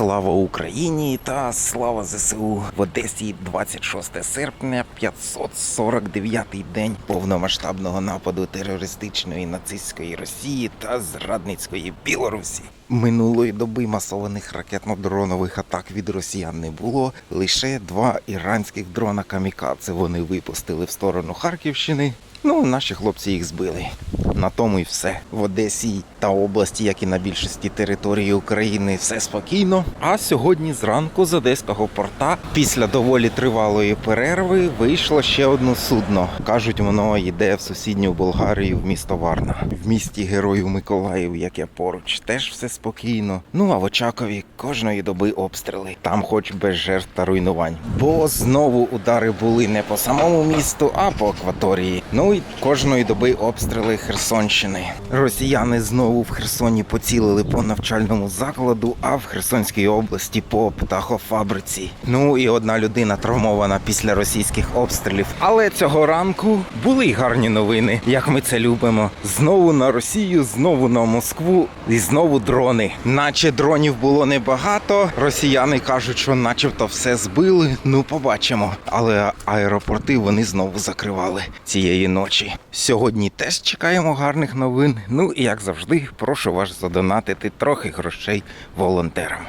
Слава Україні та слава ЗСУ в Одесі 26 серпня, 549-й день повномасштабного нападу терористичної нацистської Росії та зрадницької Білорусі. Минулої доби масованих ракетно-дронових атак від росіян не було. Лише два іранських дрона камікадзе вони випустили в сторону Харківщини. Ну, наші хлопці їх збили. На тому і все. В Одесі та області, як і на більшості території України, все спокійно. А сьогодні зранку з одеського порта, після доволі тривалої перерви, вийшло ще одне судно. Кажуть, воно йде в сусідню Болгарію в місто Варна. В місті Герою Миколаїв, яке поруч, теж все спокійно. Ну а в Очакові кожної доби обстріли. Там, хоч без жертв та руйнувань. Бо знову удари були не по самому місту, а по акваторії. Ну і кожної доби обстріли Херсонщини. Росіяни знову в Херсоні поцілили по навчальному закладу, а в Херсонській області по птахофабриці. Ну і одна людина травмована після російських обстрілів. Але цього ранку були й гарні новини, як ми це любимо. Знову на Росію, знову на Москву і знову дрони. Наче дронів було небагато. Росіяни кажуть, що начебто все збили. Ну, побачимо. Але аеропорти вони знову закривали цієї ночі. Сьогодні теж чекаємо гарних новин. Ну і як завжди, прошу вас задонатити трохи грошей волонтерам.